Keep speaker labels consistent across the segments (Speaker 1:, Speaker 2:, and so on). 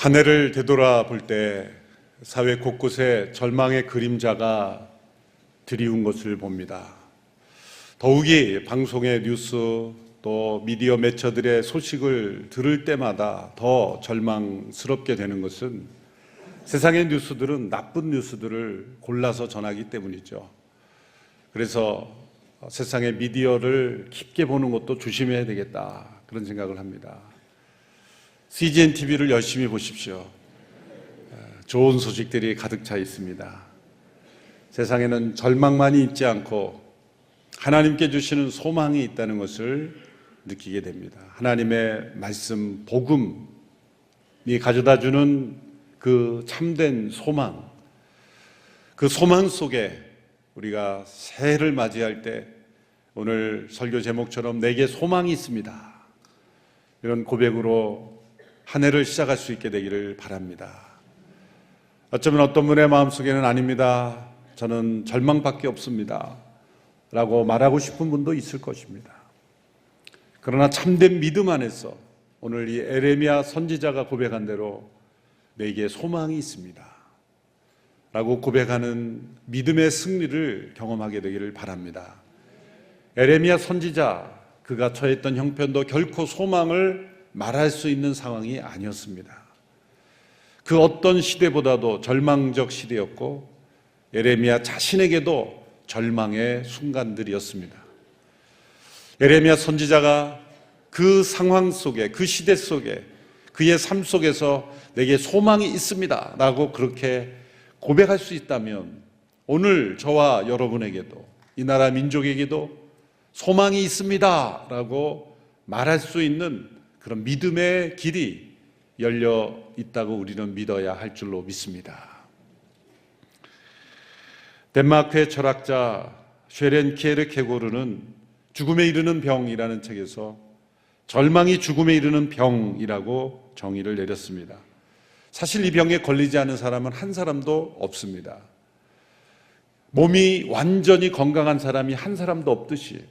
Speaker 1: 한 해를 되돌아볼 때 사회 곳곳에 절망의 그림자가 드리운 것을 봅니다. 더욱이 방송의 뉴스 또 미디어 매체들의 소식을 들을 때마다 더 절망스럽게 되는 것은 세상의 뉴스들은 나쁜 뉴스들을 골라서 전하기 때문이죠. 그래서 세상의 미디어를 깊게 보는 것도 조심해야 되겠다. 그런 생각을 합니다. CGN TV를 열심히 보십시오. 좋은 소식들이 가득 차 있습니다. 세상에는 절망만이 있지 않고 하나님께 주시는 소망이 있다는 것을 느끼게 됩니다. 하나님의 말씀, 복음이 가져다 주는 그 참된 소망, 그 소망 속에 우리가 새해를 맞이할 때 오늘 설교 제목처럼 내게 소망이 있습니다. 이런 고백으로 한 해를 시작할 수 있게 되기를 바랍니다. 어쩌면 어떤 분의 마음속에는 아닙니다. 저는 절망밖에 없습니다. 라고 말하고 싶은 분도 있을 것입니다. 그러나 참된 믿음 안에서 오늘 이 에레미야 선지자가 고백한 대로 내게 소망이 있습니다. 라고 고백하는 믿음의 승리를 경험하게 되기를 바랍니다. 에레미야 선지자 그가 처했던 형편도 결코 소망을 말할 수 있는 상황이 아니었습니다. 그 어떤 시대보다도 절망적 시대였고 에레미야 자신에게도 절망의 순간들이었습니다. 에레미야 선지자가 그 상황 속에 그 시대 속에 그의 삶 속에서 내게 소망이 있습니다. 라고 그렇게 고백할 수 있다면 오늘 저와 여러분에게도 이 나라 민족에게도 소망이 있습니다. 라고 말할 수 있는 그런 믿음의 길이 열려 있다고 우리는 믿어야 할 줄로 믿습니다. 덴마크의 철학자 쉐렌 키에르케고르는 죽음에 이르는 병이라는 책에서 절망이 죽음에 이르는 병이라고 정의를 내렸습니다. 사실 이 병에 걸리지 않은 사람은 한 사람도 없습니다. 몸이 완전히 건강한 사람이 한 사람도 없듯이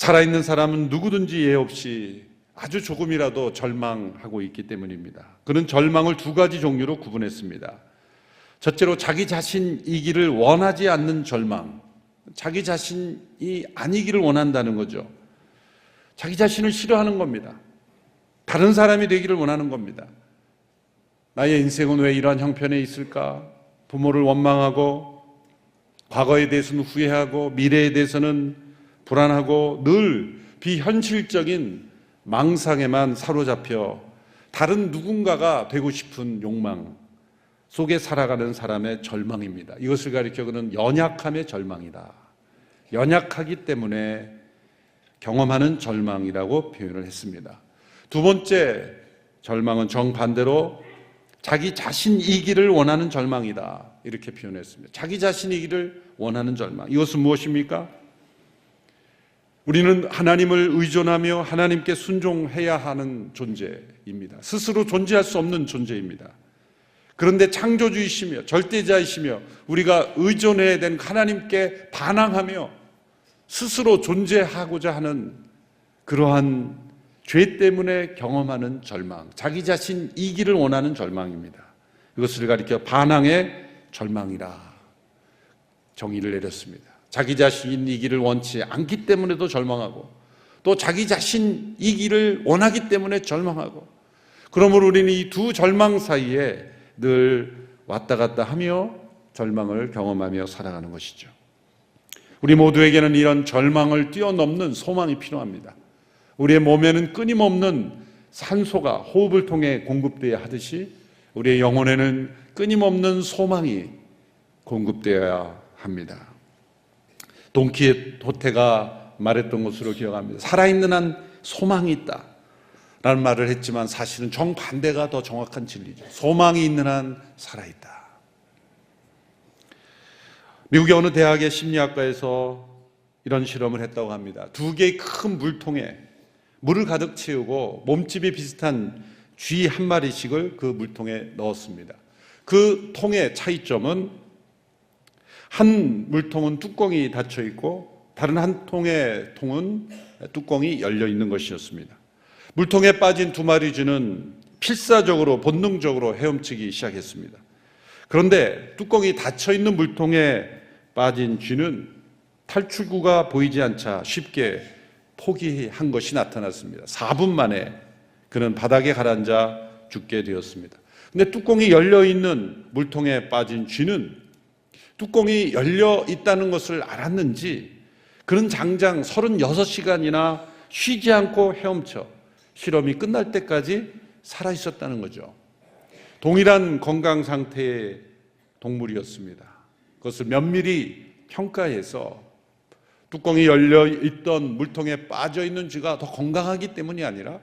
Speaker 1: 살아있는 사람은 누구든지 예 없이 아주 조금이라도 절망하고 있기 때문입니다. 그는 절망을 두 가지 종류로 구분했습니다. 첫째로 자기 자신이기를 원하지 않는 절망. 자기 자신이 아니기를 원한다는 거죠. 자기 자신을 싫어하는 겁니다. 다른 사람이 되기를 원하는 겁니다. 나의 인생은 왜 이러한 형편에 있을까? 부모를 원망하고, 과거에 대해서는 후회하고, 미래에 대해서는 불안하고, 늘 비현실적인 망상에만 사로잡혀 다른 누군가가 되고 싶은 욕망 속에 살아가는 사람의 절망입니다. 이것을 가리켜 그는 연약함의 절망이다. 연약하기 때문에 경험하는 절망이라고 표현을 했습니다. 두 번째 절망은 정반대로 자기 자신이기를 원하는 절망이다. 이렇게 표현했습니다. 자기 자신이기를 원하는 절망. 이것은 무엇입니까? 우리는 하나님을 의존하며 하나님께 순종해야 하는 존재입니다. 스스로 존재할 수 없는 존재입니다. 그런데 창조주이시며 절대자이시며 우리가 의존해야 되는 하나님께 반항하며 스스로 존재하고자 하는 그러한 죄 때문에 경험하는 절망, 자기 자신 이기를 원하는 절망입니다. 이것을 가리켜 반항의 절망이라 정의를 내렸습니다. 자기 자신이기를 원치 않기 때문에도 절망하고 또 자기 자신이기를 원하기 때문에 절망하고 그러므로 우리는 이 두 절망 사이에 늘 왔다 갔다 하며 절망을 경험하며 살아가는 것이죠. 우리 모두에게는 이런 절망을 뛰어넘는 소망이 필요합니다. 우리의 몸에는 끊임없는 산소가 호흡을 통해 공급되어야 하듯이 우리의 영혼에는 끊임없는 소망이 공급되어야 합니다. 돈키호테가 말했던 것으로 기억합니다. 살아있는 한 소망이 있다. 라는 말을 했지만 사실은 정반대가 더 정확한 진리죠. 소망이 있는 한 살아있다. 미국의 어느 대학의 심리학과에서 이런 실험을 했다고 합니다. 두 개의 큰 물통에 물을 가득 채우고 몸집이 비슷한 쥐 한 마리씩을 그 물통에 넣었습니다. 그 통의 차이점은 한 물통은 뚜껑이 닫혀 있고 다른 한 통의 통은 뚜껑이 열려 있는 것이었습니다. 물통에 빠진 두 마리 쥐는 필사적으로 본능적으로 헤엄치기 시작했습니다. 그런데 뚜껑이 닫혀 있는 물통에 빠진 쥐는 탈출구가 보이지 않자 쉽게 포기한 것이 나타났습니다. 4분 만에 그는 바닥에 가라앉아 죽게 되었습니다. 근데 뚜껑이 열려 있는 물통에 빠진 쥐는 뚜껑이 열려 있다는 것을 알았는지 그는 장장 36시간이나 쉬지 않고 헤엄쳐 실험이 끝날 때까지 살아 있었다는 거죠. 동일한 건강 상태의 동물이었습니다. 그것을 면밀히 평가해서 뚜껑이 열려 있던 물통에 빠져 있는 쥐가 더 건강하기 때문이 아니라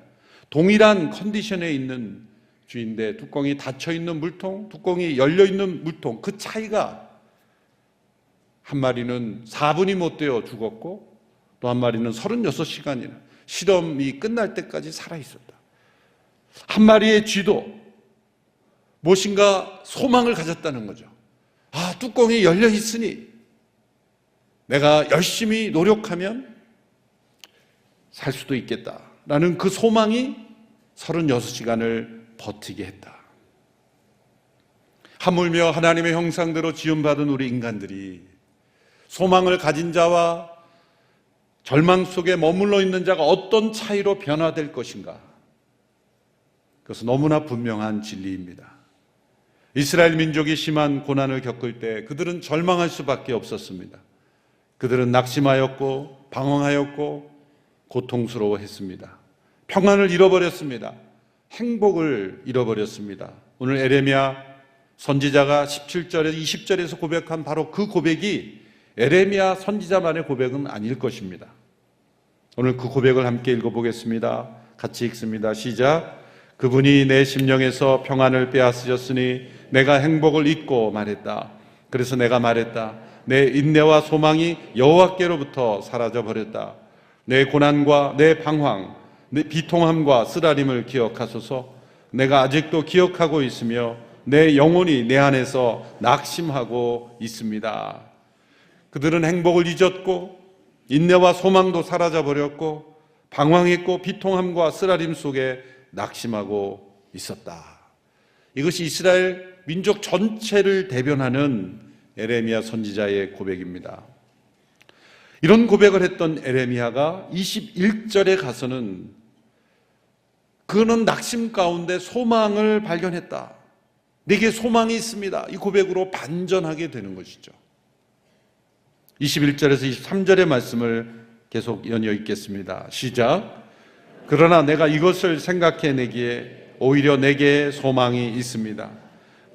Speaker 1: 동일한 컨디션에 있는 쥐인데 뚜껑이 닫혀 있는 물통, 뚜껑이 열려 있는 물통 그 차이가 한 마리는 4분이 못 되어 죽었고 또 한 마리는 36시간이나 실험이 끝날 때까지 살아 있었다. 한 마리의 쥐도 무엇인가 소망을 가졌다는 거죠. 아, 뚜껑이 열려 있으니 내가 열심히 노력하면 살 수도 있겠다. 라는 그 소망이 36시간을 버티게 했다. 하물며 하나님의 형상대로 지음받은 우리 인간들이 소망을 가진 자와 절망 속에 머물러 있는 자가 어떤 차이로 변화될 것인가? 그것은 너무나 분명한 진리입니다. 이스라엘 민족이 심한 고난을 겪을 때 그들은 절망할 수밖에 없었습니다. 그들은 낙심하였고 방황하였고 고통스러워했습니다. 평안을 잃어버렸습니다. 행복을 잃어버렸습니다. 오늘 에레미야 선지자가 17절에서 20절에서 고백한 바로 그 고백이 에레미야 선지자만의 고백은 아닐 것입니다. 오늘 그 고백을 함께 읽어보겠습니다. 같이 읽습니다. 시작. 그분이 내 심령에서 평안을 빼앗으셨으니 내가 행복을 잊고 말했다. 그래서 내가 말했다. 내 인내와 소망이 여호와께로부터 사라져 버렸다. 내 고난과 내 방황, 내 비통함과 쓰라림을 기억하소서. 내가 아직도 기억하고 있으며 내 영혼이 내 안에서 낙심하고 있습니다. 그들은 행복을 잊었고 인내와 소망도 사라져 버렸고 방황했고 비통함과 쓰라림 속에 낙심하고 있었다. 이것이 이스라엘 민족 전체를 대변하는 에레미야 선지자의 고백입니다. 이런 고백을 했던 에레미야가 21절에 가서는 그는 낙심 가운데 소망을 발견했다. 내게 소망이 있습니다. 이 고백으로 반전하게 되는 것이죠. 21절에서 23절의 말씀을 계속 연이어 읽겠습니다. 시작. 그러나 내가 이것을 생각해내기에 오히려 내게 소망이 있습니다.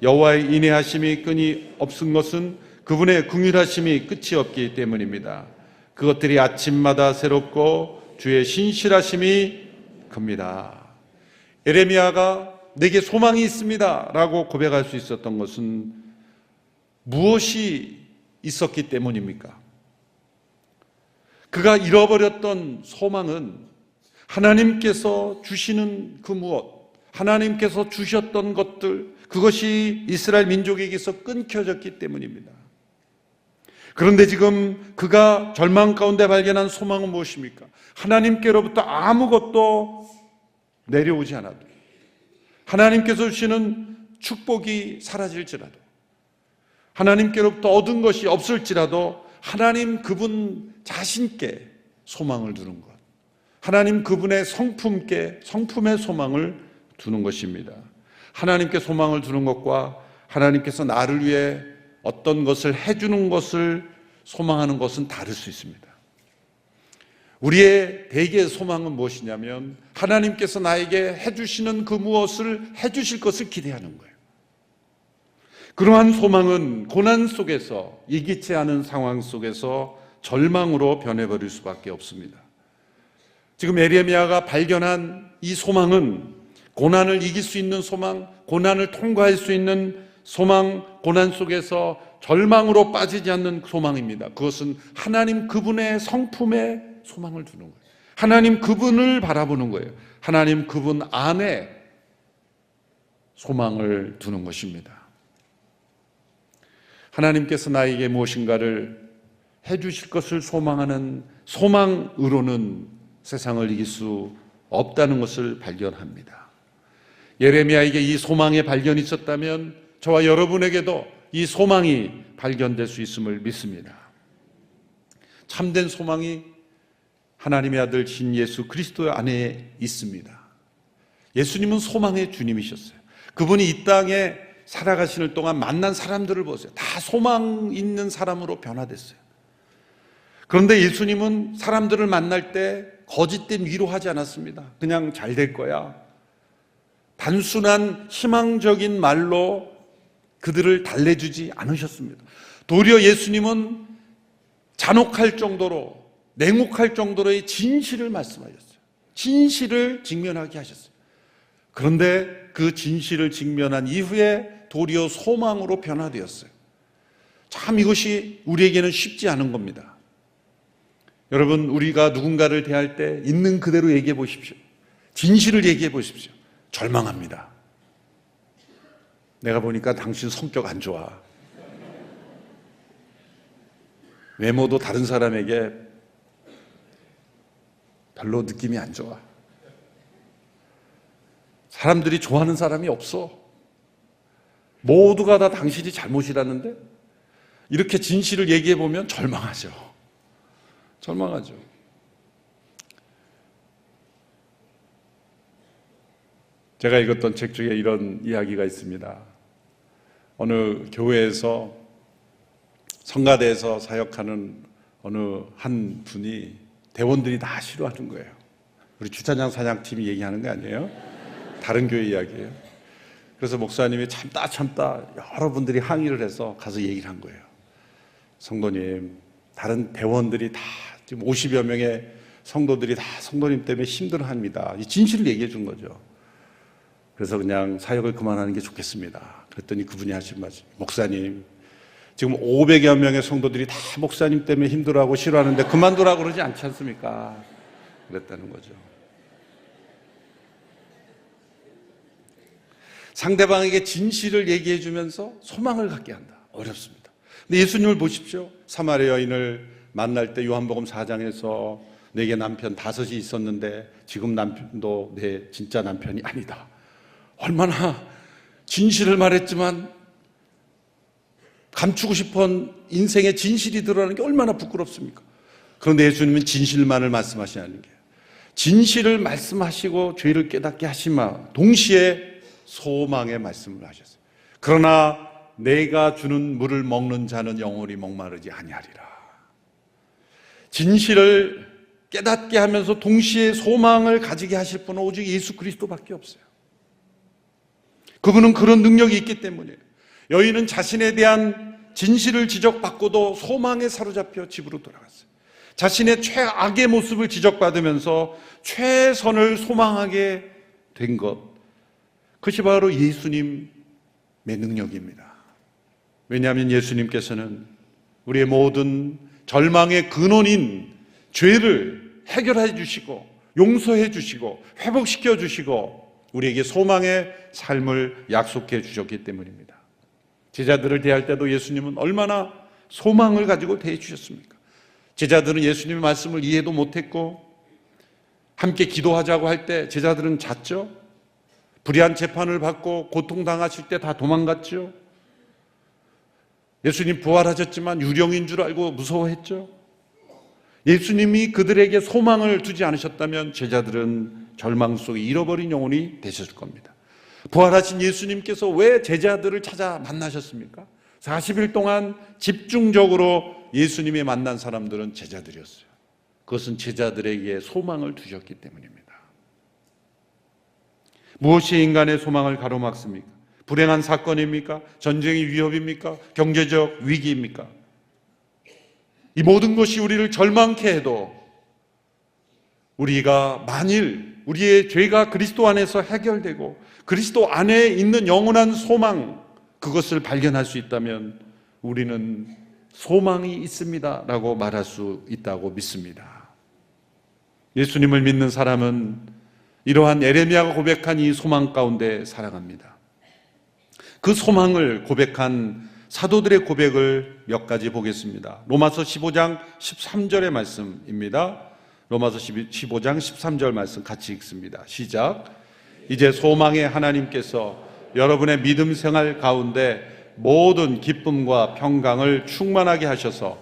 Speaker 1: 여호와의 인내하심이 끈이 없은 것은 그분의 긍휼하심이 끝이 없기 때문입니다. 그것들이 아침마다 새롭고 주의 신실하심이 큽니다. 에레미야가 내게 소망이 있습니다라고 고백할 수 있었던 것은 무엇이 있었기 때문입니까? 그가 잃어버렸던 소망은 하나님께서 주시는 그 무엇, 하나님께서 주셨던 것들, 그것이 이스라엘 민족에게서 끊겨졌기 때문입니다. 그런데 지금 그가 절망 가운데 발견한 소망은 무엇입니까? 하나님께로부터 아무것도 내려오지 않아도, 하나님께서 주시는 축복이 사라질지라도, 하나님께로부터 얻은 것이 없을지라도 하나님 그분 자신께 소망을 두는 것. 하나님 그분의 성품께 성품의 소망을 두는 것입니다. 하나님께 소망을 두는 것과 하나님께서 나를 위해 어떤 것을 해주는 것을 소망하는 것은 다를 수 있습니다. 우리의 대개의 소망은 무엇이냐면 하나님께서 나에게 해주시는 그 무엇을 해주실 것을 기대하는 거예요. 그러한 소망은 고난 속에서 이기치 않은 상황 속에서 절망으로 변해버릴 수밖에 없습니다. 지금 에레미야가 발견한 이 소망은 고난을 이길 수 있는 소망, 고난을 통과할 수 있는 소망, 고난 속에서 절망으로 빠지지 않는 소망입니다. 그것은 하나님 그분의 성품에 소망을 두는 거예요. 하나님 그분을 바라보는 거예요. 하나님 그분 안에 소망을 두는 것입니다. 하나님께서 나에게 무엇인가를 해 주실 것을 소망하는 소망으로는 세상을 이길 수 없다는 것을 발견합니다. 예레미야에게 이 소망의 발견이 있었다면 저와 여러분에게도 이 소망이 발견될 수 있음을 믿습니다. 참된 소망이 하나님의 아들 신 예수 그리스도 안에 있습니다. 예수님은 소망의 주님이셨어요. 그분이 이 땅에 살아가시는 동안 만난 사람들을 보세요. 다 소망 있는 사람으로 변화됐어요. 그런데 예수님은 사람들을 만날 때 거짓된 위로하지 않았습니다. 그냥 잘 될 거야. 단순한 희망적인 말로 그들을 달래주지 않으셨습니다. 도리어 예수님은 잔혹할 정도로 냉혹할 정도로의 진실을 말씀하셨어요. 진실을 직면하게 하셨어요. 그런데 그 진실을 직면한 이후에 도리어 소망으로 변화되었어요. 참 이것이 우리에게는 쉽지 않은 겁니다. 여러분, 우리가 누군가를 대할 때 있는 그대로 얘기해 보십시오. 진실을 얘기해 보십시오. 절망합니다. 내가 보니까 당신 성격 안 좋아. 외모도 다른 사람에게 별로 느낌이 안 좋아. 사람들이 좋아하는 사람이 없어. 모두가 다 당신이 잘못이라는데 이렇게 진실을 얘기해 보면 절망하죠. 절망하죠. 제가 읽었던 책 중에 이런 이야기가 있습니다. 어느 교회에서 성가대에서 사역하는 어느 한 분이 대원들이 다 싫어하는 거예요. 우리 주차장 사장팀이 얘기하는 거 아니에요? 다른 교회 이야기예요. 그래서 목사님이 참다 참다 여러분들이 항의를 해서 가서 얘기를 한 거예요. 성도님, 다른 대원들이 다 지금 50여 명의 성도들이 다 성도님 때문에 힘들어합니다. 이 진실을 얘기해 준 거죠. 그래서 그냥 사역을 그만하는 게 좋겠습니다. 그랬더니 그분이 하신 말씀, 목사님, 지금 500여 명의 성도들이 다 목사님 때문에 힘들어하고 싫어하는데 그만두라고 그러지 않지 않습니까? 그랬다는 거죠. 상대방에게 진실을 얘기해 주면서 소망을 갖게 한다. 어렵습니다. 근데 예수님을 보십시오. 사마리아 여인을 만날 때 요한복음 4장에서 내게 남편 다섯이 있었는데 지금 남편도 내 진짜 남편이 아니다. 얼마나 진실을 말했지만 감추고 싶은 인생의 진실이 드러나는 게 얼마나 부끄럽습니까? 그런데 예수님은 진실만을 말씀하시는 게 진실을 말씀하시고 죄를 깨닫게 하시마 동시에 소망의 말씀을 하셨어요. 그러나 내가 주는 물을 먹는 자는 영원히 목마르지 아니하리라. 진실을 깨닫게 하면서 동시에 소망을 가지게 하실 분은 오직 예수 그리스도밖에 없어요. 그분은 그런 능력이 있기 때문이에요. 여인은 자신에 대한 진실을 지적받고도 소망에 사로잡혀 집으로 돌아갔어요. 자신의 최악의 모습을 지적받으면서 최선을 소망하게 된 것. 그것이 바로 예수님의 능력입니다. 왜냐하면 예수님께서는 우리의 모든 절망의 근원인 죄를 해결해 주시고 용서해 주시고 회복시켜 주시고 우리에게 소망의 삶을 약속해 주셨기 때문입니다. 제자들을 대할 때도 예수님은 얼마나 소망을 가지고 대해 주셨습니까? 제자들은 예수님의 말씀을 이해도 못했고 함께 기도하자고 할 때 제자들은 잤죠. 불의한 재판을 받고 고통당하실 때 다 도망갔죠. 예수님 부활하셨지만 유령인 줄 알고 무서워했죠. 예수님이 그들에게 소망을 두지 않으셨다면 제자들은 절망 속에 잃어버린 영혼이 되셨을 겁니다. 부활하신 예수님께서 왜 제자들을 찾아 만나셨습니까? 40일 동안 집중적으로 예수님이 만난 사람들은 제자들이었어요. 그것은 제자들에게 소망을 두셨기 때문입니다. 무엇이 인간의 소망을 가로막습니까? 불행한 사건입니까? 전쟁의 위협입니까? 경제적 위기입니까? 이 모든 것이 우리를 절망케 해도 우리가 만일 우리의 죄가 그리스도 안에서 해결되고 그리스도 안에 있는 영원한 소망 그것을 발견할 수 있다면 우리는 소망이 있습니다라고 말할 수 있다고 믿습니다. 예수님을 믿는 사람은 이러한 에레미야가 고백한 이 소망 가운데 살아갑니다. 그 소망을 고백한 사도들의 고백을 몇 가지 보겠습니다. 로마서 15장 13절의 말씀입니다. 로마서 15장 13절 말씀 같이 읽습니다. 시작. 이제 소망의 하나님께서 여러분의 믿음 생활 가운데 모든 기쁨과 평강을 충만하게 하셔서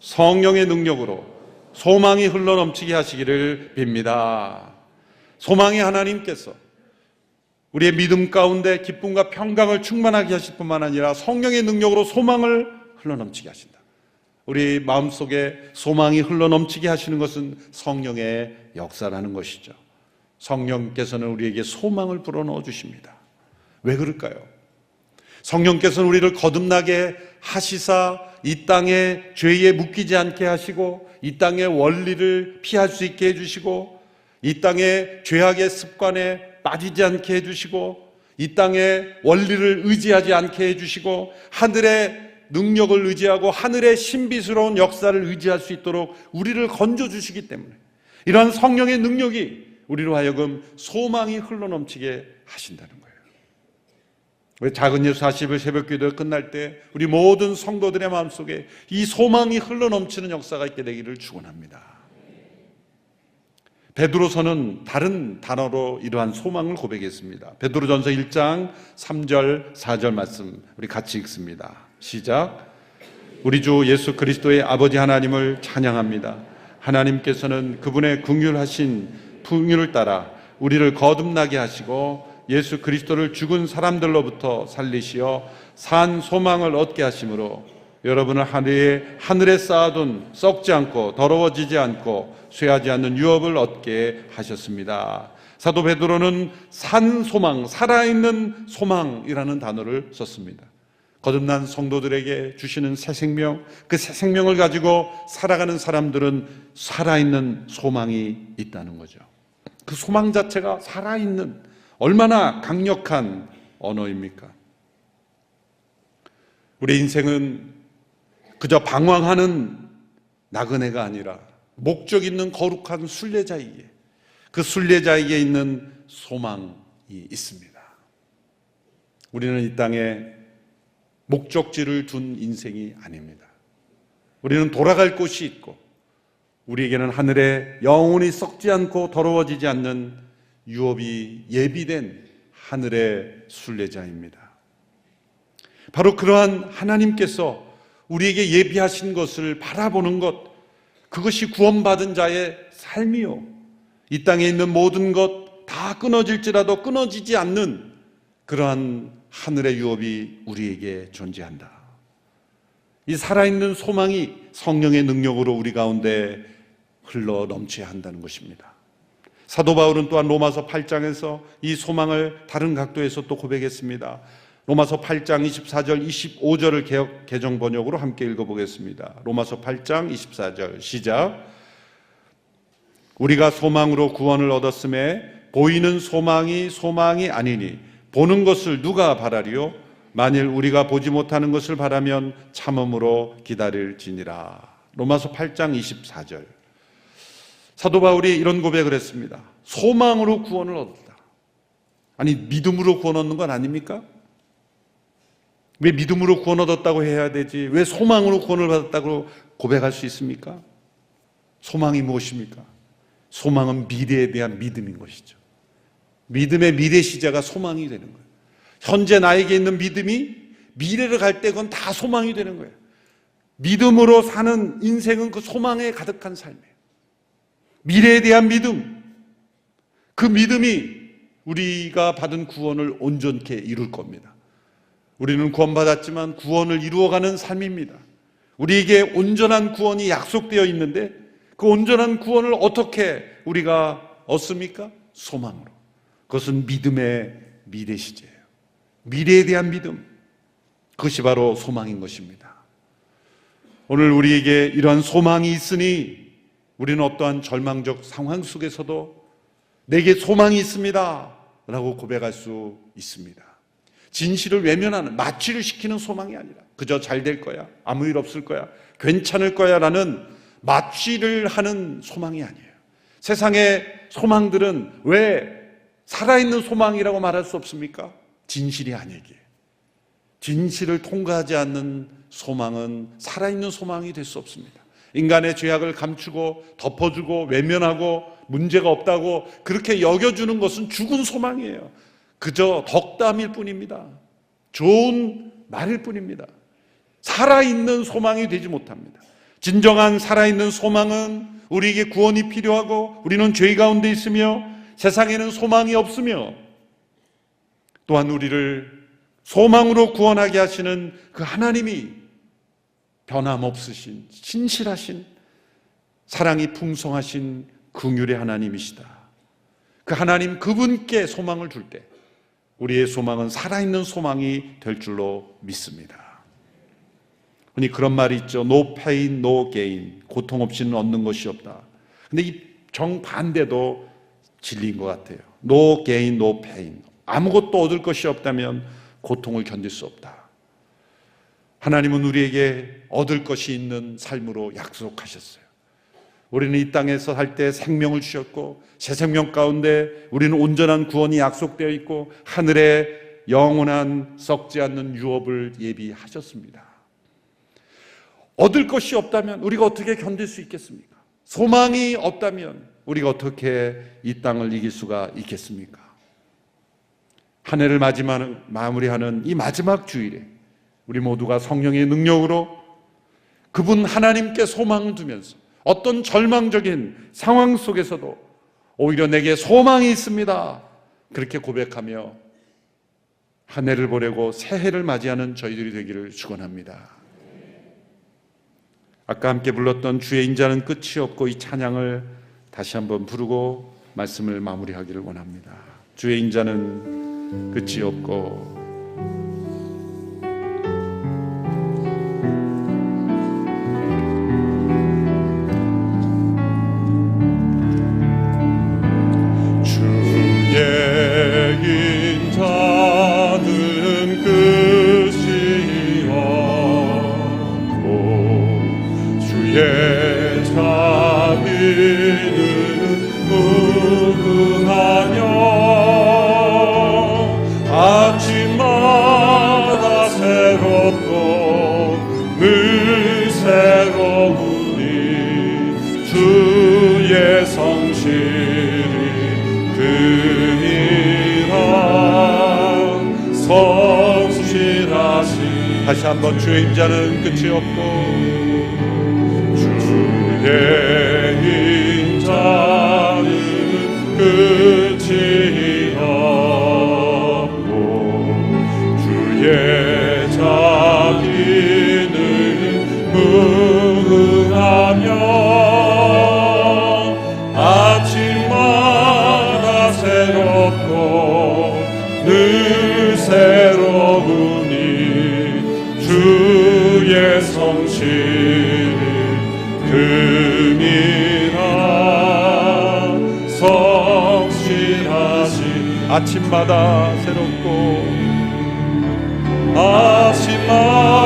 Speaker 1: 성령의 능력으로 소망이 흘러넘치게 하시기를 빕니다. 소망의 하나님께서 우리의 믿음 가운데 기쁨과 평강을 충만하게 하실 뿐만 아니라 성령의 능력으로 소망을 흘러넘치게 하신다. 우리 마음속에 소망이 흘러넘치게 하시는 것은 성령의 역사라는 것이죠. 성령께서는 우리에게 소망을 불어넣어 주십니다. 왜 그럴까요? 성령께서는 우리를 거듭나게 하시사 이 땅에 죄에 묶이지 않게 하시고 이 땅의 원리를 피할 수 있게 해주시고 이 땅의 죄악의 습관에 빠지지 않게 해주시고 이 땅의 원리를 의지하지 않게 해주시고 하늘의 능력을 의지하고 하늘의 신비스러운 역사를 의지할 수 있도록 우리를 건져주시기 때문에 이러한 성령의 능력이 우리로 하여금 소망이 흘러넘치게 하신다는 거예요. 왜 작은 예수 40일 새벽 기도 끝날 때 우리 모든 성도들의 마음속에 이 소망이 흘러넘치는 역사가 있게 되기를 축원합니다. 베드로서는 다른 단어로 이러한 소망을 고백했습니다. 베드로전서 1장 3절 4절 말씀 우리 같이 읽습니다. 시작. 우리 주 예수 그리스도의 아버지 하나님을 찬양합니다. 하나님께서는 그분의 긍휼하신 풍휼을 따라 우리를 거듭나게 하시고 예수 그리스도를 죽은 사람들로부터 살리시어 산 소망을 얻게 하심으로 여러분을 하늘에 하늘에 쌓아둔 썩지 않고 더러워지지 않고 쇠하지 않는 유업을 얻게 하셨습니다. 사도 베드로는 산 소망, 살아있는 소망이라는 단어를 썼습니다. 거듭난 성도들에게 주시는 새 생명, 그 새 생명을 가지고 살아가는 사람들은 살아있는 소망이 있다는 거죠. 그 소망 자체가 살아있는 얼마나 강력한 언어입니까? 우리 인생은 그저 방황하는 나그네가 아니라 목적 있는 거룩한 순례자이기에 그 순례자에게 있는 소망이 있습니다. 우리는 이 땅에 목적지를 둔 인생이 아닙니다. 우리는 돌아갈 곳이 있고 우리에게는 하늘에 영원히 썩지 않고 더러워지지 않는 유업이 예비된 하늘의 순례자입니다. 바로 그러한 하나님께서 우리에게 예비하신 것을 바라보는 것, 그것이 구원받은 자의 삶이요. 이 땅에 있는 모든 것 다 끊어질지라도 끊어지지 않는 그러한 하늘의 유업이 우리에게 존재한다. 이 살아있는 소망이 성령의 능력으로 우리 가운데 흘러 넘쳐야 한다는 것입니다. 사도 바울은 또한 로마서 8장에서 이 소망을 다른 각도에서 또 고백했습니다. 로마서 8장 24절 25절을 개혁 개정 번역으로 함께 읽어 보겠습니다. 로마서 8장 24절 시작. 우리가 소망으로 구원을 얻었음에 보이는 소망이 소망이 아니니 보는 것을 누가 바라리요? 만일 우리가 보지 못하는 것을 바라면 참음으로 기다릴지니라. 로마서 8장 24절. 사도 바울이 이런 고백을 했습니다. 소망으로 구원을 얻었다. 아니, 믿음으로 구원 얻는 건 아닙니까? 왜 믿음으로 구원 얻었다고 해야 되지? 왜 소망으로 구원을 받았다고 고백할 수 있습니까? 소망이 무엇입니까? 소망은 미래에 대한 믿음인 것이죠. 믿음의 미래 시자가 소망이 되는 거예요. 현재 나에게 있는 믿음이 미래를 갈 때 그건 다 소망이 되는 거예요. 믿음으로 사는 인생은 그 소망에 가득한 삶이에요. 미래에 대한 믿음, 그 믿음이 우리가 받은 구원을 온전케 이룰 겁니다. 우리는 구원받았지만 구원을 이루어가는 삶입니다. 우리에게 온전한 구원이 약속되어 있는데 그 온전한 구원을 어떻게 우리가 얻습니까? 소망으로. 그것은 믿음의 미래 시제예요. 미래에 대한 믿음. 그것이 바로 소망인 것입니다. 오늘 우리에게 이러한 소망이 있으니 우리는 어떠한 절망적 상황 속에서도 내게 소망이 있습니다. 라고 고백할 수 있습니다. 진실을 외면하는, 마취를 시키는 소망이 아니라 그저 잘 될 거야. 아무 일 없을 거야. 괜찮을 거야. 라는 마취를 하는 소망이 아니에요. 세상의 소망들은 왜 살아있는 소망이라고 말할 수 없습니까? 진실이 아니기에. 진실을 통과하지 않는 소망은 살아있는 소망이 될 수 없습니다. 인간의 죄악을 감추고 덮어주고 외면하고 문제가 없다고 그렇게 여겨주는 것은 죽은 소망이에요. 그저 덕담일 뿐입니다. 좋은 말일 뿐입니다. 살아있는 소망이 되지 못합니다. 진정한 살아있는 소망은 우리에게 구원이 필요하고 우리는 죄 가운데 있으며 세상에는 소망이 없으며 또한 우리를 소망으로 구원하게 하시는 그 하나님이 변함없으신 신실하신 사랑이 풍성하신 긍휼의 하나님이시다. 그 하나님 그분께 소망을 둘때 우리의 소망은 살아있는 소망이 될 줄로 믿습니다. 흔히 그런 말이 있죠. No pain, no gain. 고통 없이는 얻는 것이 없다. 근데 이 정반대도 진리인 것 같아요. No gain, no pain. 아무것도 얻을 것이 없다면 고통을 견딜 수 없다. 하나님은 우리에게 얻을 것이 있는 삶으로 약속하셨어요. 우리는 이 땅에서 살 때 생명을 주셨고 새 생명 가운데 우리는 온전한 구원이 약속되어 있고 하늘에 영원한 썩지 않는 유업을 예비하셨습니다. 얻을 것이 없다면 우리가 어떻게 견딜 수 있겠습니까? 소망이 없다면 우리가 어떻게 이 땅을 이길 수가 있겠습니까? 한 해를 마지막 마무리하는 이 마지막 주일에 우리 모두가 성령의 능력으로 그분 하나님께 소망을 두면서 어떤 절망적인 상황 속에서도 오히려 내게 소망이 있습니다. 그렇게 고백하며 한 해를 보내고 새 해를 맞이하는 저희들이 되기를 축원합니다. 아까 함께 불렀던 주의 인자는 끝이 없고 이 찬양을 다시 한번 부르고 말씀을 마무리하기를 원합니다. 주의 인자는 끝이 없고 주의 인자 아침마다 새롭고 아침마다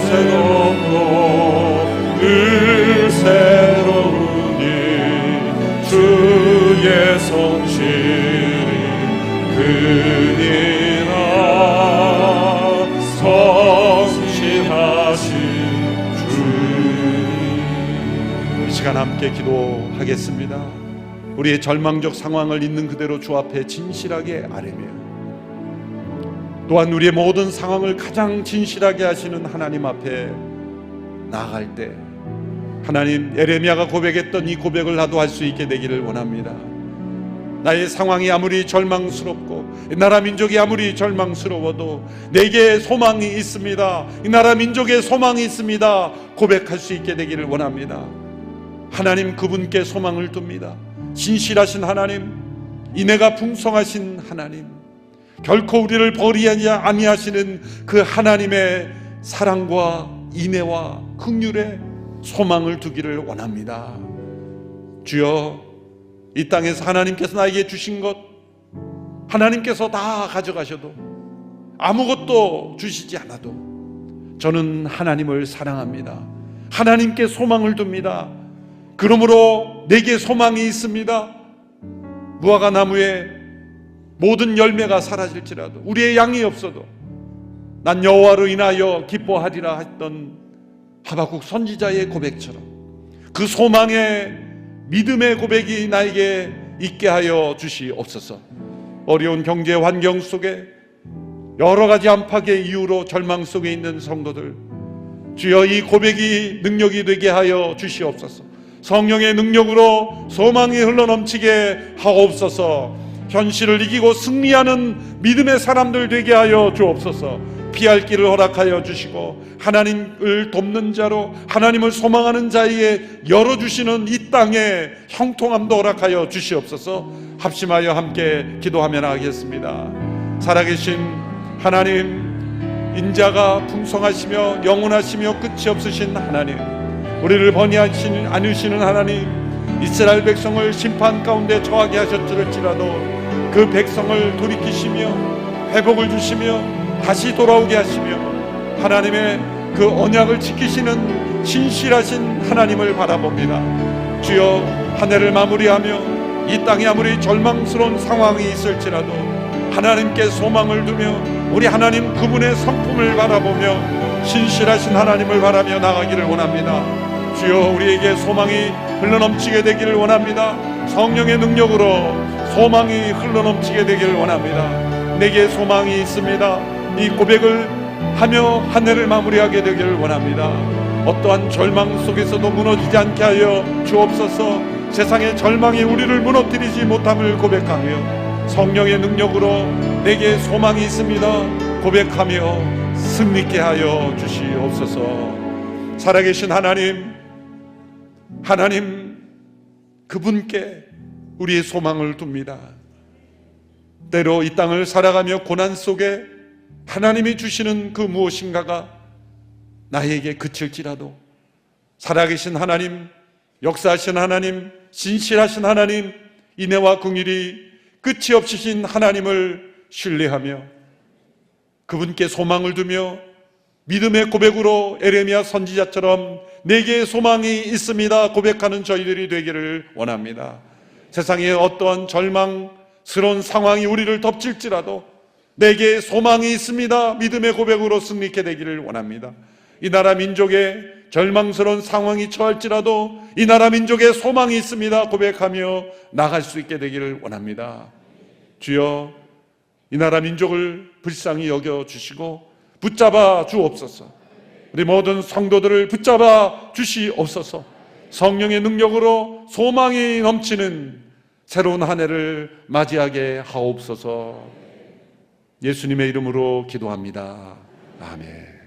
Speaker 1: 새롭고 늘 새로우니 주의 성실이 그니라 성실하신 주이 시간 함께 기도하겠습니다. 우리의 절망적 상황을 있는 그대로 주 앞에 진실하게 아뢰며 또한 우리의 모든 상황을 가장 진실하게 하시는 하나님 앞에 나아갈 때 하나님 에레미야가 고백했던 이 고백을 나도 할 수 있게 되기를 원합니다. 나의 상황이 아무리 절망스럽고 이 나라 민족이 아무리 절망스러워도 내게 소망이 있습니다. 이 나라 민족의 소망이 있습니다. 고백할 수 있게 되기를 원합니다. 하나님 그분께 소망을 둡니다. 진실하신 하나님, 인애가 풍성하신 하나님, 결코 우리를 버리지 아니하시는 그 하나님의 사랑과 인애와 긍휼에 소망을 두기를 원합니다. 주여 이 땅에서 하나님께서 나에게 주신 것 하나님께서 다 가져가셔도 아무것도 주시지 않아도 저는 하나님을 사랑합니다. 하나님께 소망을 둡니다. 그러므로 내게 소망이 있습니다. 무화과 나무에 모든 열매가 사라질지라도 우리의 양이 없어도 난 여호와로 인하여 기뻐하리라 했던 하박국 선지자의 고백처럼 그 소망에 믿음의 고백이 나에게 있게 하여 주시옵소서. 어려운 경제 환경 속에 여러 가지 안팎의 이유로 절망 속에 있는 성도들 주여 이 고백이 능력이 되게 하여 주시옵소서. 성령의 능력으로 소망이 흘러넘치게 하옵소서. 현실을 이기고 승리하는 믿음의 사람들 되게 하여 주옵소서. 피할 길을 허락하여 주시고 하나님을 돕는 자로 하나님을 소망하는 자에게 열어 주시는 이 땅에 형통함도 허락하여 주시옵소서. 합심하여 함께 기도하며 나가겠습니다. 살아계신 하나님 인자가 풍성하시며 영원하시며 끝이 없으신 하나님 우리를 번이하시는 않으시는 하나님 이스라엘 백성을 심판 가운데 처하게 하셨을지라도 그 백성을 돌이키시며 회복을 주시며 다시 돌아오게 하시며 하나님의 그 언약을 지키시는 신실하신 하나님을 바라봅니다 주여 한 해를 마무리하며 이 땅에 아무리 절망스러운 상황이 있을지라도 하나님께 소망을 두며 우리 하나님 그분의 성품을 바라보며 신실하신 하나님을 바라며 나가기를 원합니다. 주여 우리에게 소망이 흘러넘치게 되기를 원합니다. 성령의 능력으로 소망이 흘러넘치게 되기를 원합니다. 내게 소망이 있습니다. 이 고백을 하며 한 해를 마무리하게 되기를 원합니다. 어떠한 절망 속에서도 무너지지 않게 하여 주옵소서 세상의 절망이 우리를 무너뜨리지 못함을 고백하며 성령의 능력으로 내게 소망이 있습니다. 고백하며 승리케 하여 주시옵소서. 살아계신 하나님, 하나님 그분께 우리의 소망을 둡니다. 때로 이 땅을 살아가며 고난 속에 하나님이 주시는 그 무엇인가가 나에게 그칠지라도 살아계신 하나님, 역사하신 하나님, 신실하신 하나님, 인애와 궁일이 끝이 없으신 하나님을 신뢰하며 그분께 소망을 두며 믿음의 고백으로 에레미야 선지자처럼 내게 소망이 있습니다 고백하는 저희들이 되기를 원합니다. 세상에 어떠한 절망스러운 상황이 우리를 덮칠지라도 내게 소망이 있습니다. 믿음의 고백으로 승리케 되기를 원합니다. 이 나라 민족의 절망스러운 상황이 처할지라도 이 나라 민족의 소망이 있습니다. 고백하며 나갈 수 있게 되기를 원합니다. 주여 이 나라 민족을 불쌍히 여겨 주시고 붙잡아 주옵소서. 우리 모든 성도들을 붙잡아 주시옵소서. 성령의 능력으로 소망이 넘치는 새로운 한 해를 맞이하게 하옵소서. 예수님의 이름으로 기도합니다. 아멘.